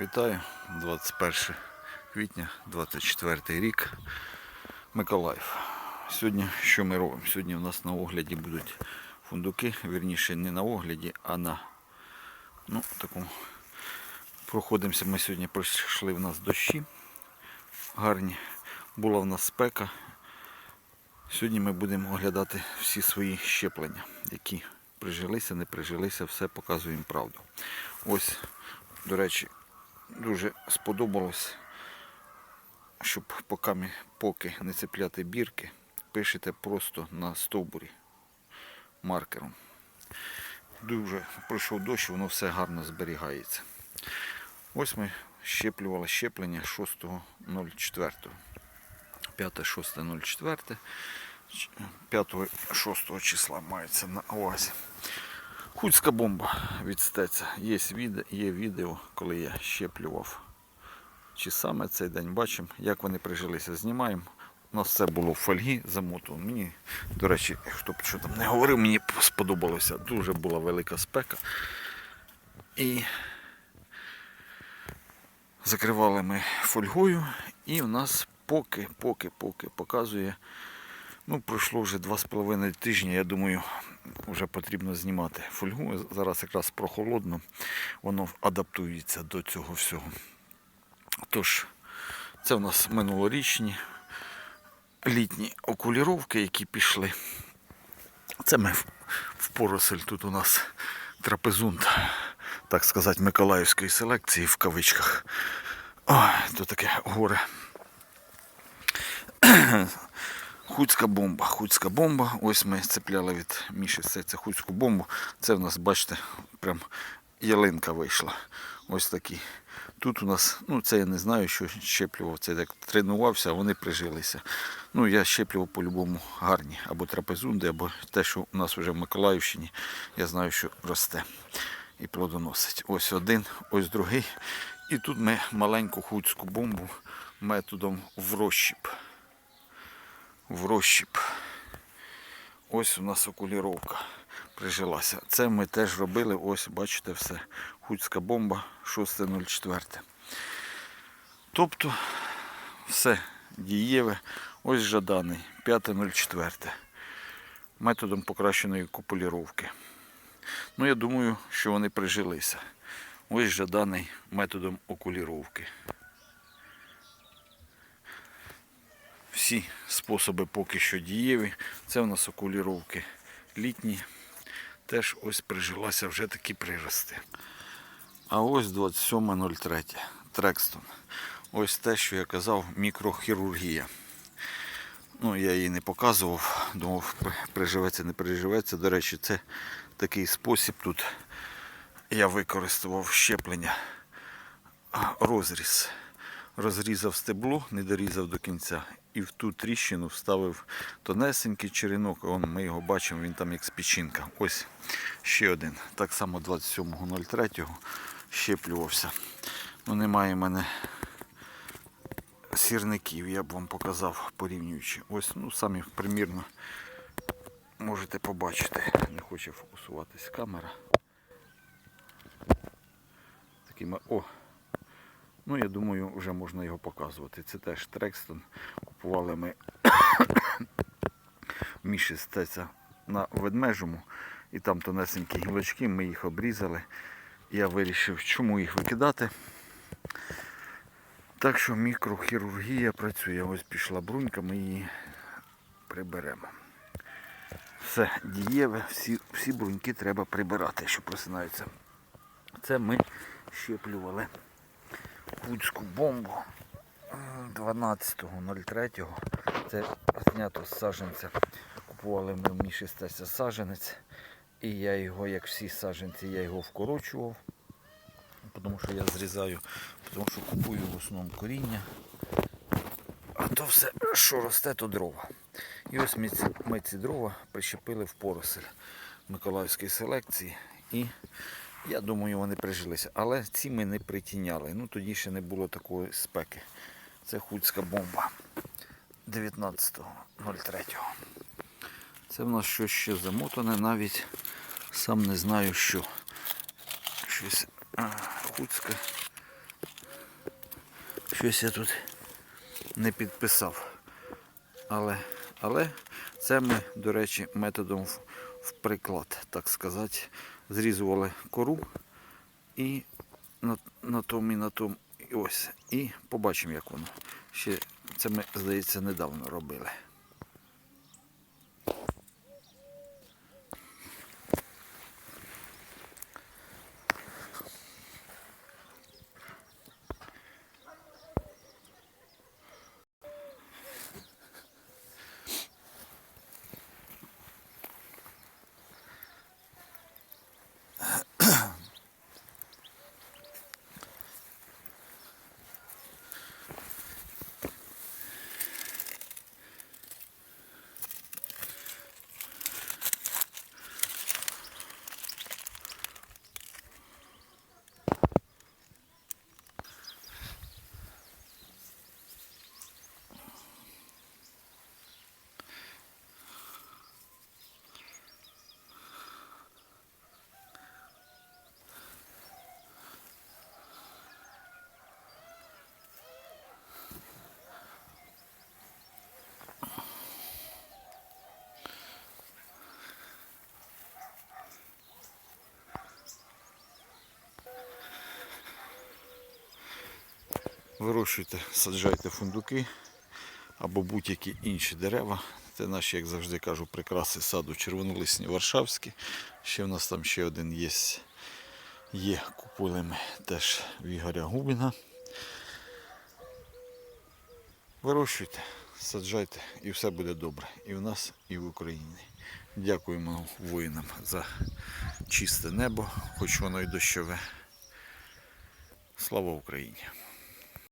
Вітаю, 21 квітня, 24 рік, Миколаїв. Сьогодні що ми робимо? Сьогодні у нас на огляді будуть фундуки, вірніше не на огляді, а на ну, такому. Проходимося. Ми сьогодні пройшли в нас дощі гарні. Була в нас спека. Сьогодні ми будемо оглядати всі свої щеплення, які прижилися, не прижилися, все показуємо правду. Ось, до речі, дуже сподобалось, щоб поки, поки не цепляти бірки, пишете просто на стовбурі маркером. Дуже пройшов дощ, воно все гарно зберігається. Ось ми щеплювали щеплення 6.04. 5.6.04. 5-6 числа мається на увазі. Хуцька бомба від. Є відео, є відео, коли я щеплював. Чи саме цей день бачимо, як вони прижилися. Знімаємо. У нас все було в фольгі замотано. Мені, до речі, хто б що там не говорив, мені сподобалося. Дуже була велика спека. І закривали ми фольгою, і в нас поки, поки, поки показує. Ну, пройшло вже два з половиною тижні, я думаю, вже потрібно знімати фольгу. Зараз якраз прохолодно, воно адаптується до цього всього. Тож, це в нас минулорічні літні окуліровки, які пішли. Це ми в- поросель тут у нас трапезунт, так сказати, Миколаївської селекції в кавичках. Ой, то таке горе. Хуцька бомба. Хуцька бомба. Ось ми цепляли від Міші це, це хуцьку бомбу. Це в нас, бачите, прям ялинка вийшла. Ось такі. Тут у нас, ну це я не знаю, що щеплював. Це як тренувався, а вони прижилися. Ну, я щеплював по-любому гарні. Або трапезунди, або те, що у нас вже в Миколаївщині, я знаю, що росте і плодоносить. Ось один, ось другий. І тут ми маленьку хуцьку бомбу методом в розщіп в розщіп. Ось у нас окуліровка прижилася. Це ми теж робили, ось бачите все. Хуцька бомба 6.04. Тобто все дієве. Ось жаданий 5.04. Методом покращеної купуліровки. Ну, я думаю, що вони прижилися. Ось жаданий методом окуліровки. Всі способи поки що дієві. Це у нас окуліровки літні. Теж ось прижилася вже такі прирости. А ось 27.03. Трекстон. Ось те, що я казав, мікрохірургія. Ну, я її не показував, думав, приживеться, не приживеться. До речі, це такий спосіб тут я використовував щеплення. Розріз. Розрізав стебло, не дорізав до кінця. І в ту тріщину вставив тонесенький черенок. Вон ми його бачимо, він там як спічинка. Ось ще один. Так само 27.03 щеплювався. Ну, немає в мене сірників, я б вам показав порівнюючи. Ось, ну, самі примірно можете побачити. Не хоче фокусуватись камера. Такими, о, Ну, я думаю, вже можна його показувати. Це теж Трекстон. Купували ми міші стеця на ведмежому. І там тонесенькі гілочки, ми їх обрізали. Я вирішив, чому їх викидати. Так що мікрохірургія працює. Ось пішла брунька, ми її приберемо. Все дієве, всі, всі бруньки треба прибирати, що просинаються. Це ми щеплювали. Куцьку бомбу 12.03. Це знято з саженця. Купували ми в Міші Стася саженець. І я його, як всі саженці, я його вкорочував. Тому що я зрізаю, тому що купую в основному коріння. А то все, що росте, то дрова. І ось ми ці, ми ці дрова прищепили в поросель Миколаївської селекції. І я думаю, вони прижилися. Але ці ми не притіняли. Ну тоді ще не було такої спеки. Це хуцька бомба 19.03. Це в нас щось ще замотане, навіть сам не знаю що. Щось а, хуцьке Щось я тут не підписав. Але, але це ми, до речі, методом в приклад, так сказати, зрізували кору і на, на тому і на тому. І ось. І побачимо, як воно. Ще це ми, здається, недавно робили. Вирощуйте, саджайте фундуки або будь-які інші дерева. Це наші, як завжди кажу, прикраси саду червонолисні варшавські. Ще в нас там ще один є. Є, купили теж в Ігоря Губіна. Вирощуйте, саджайте і все буде добре. І в нас, і в Україні. Дякуємо воїнам за чисте небо, хоч воно і дощове. Слава Україні!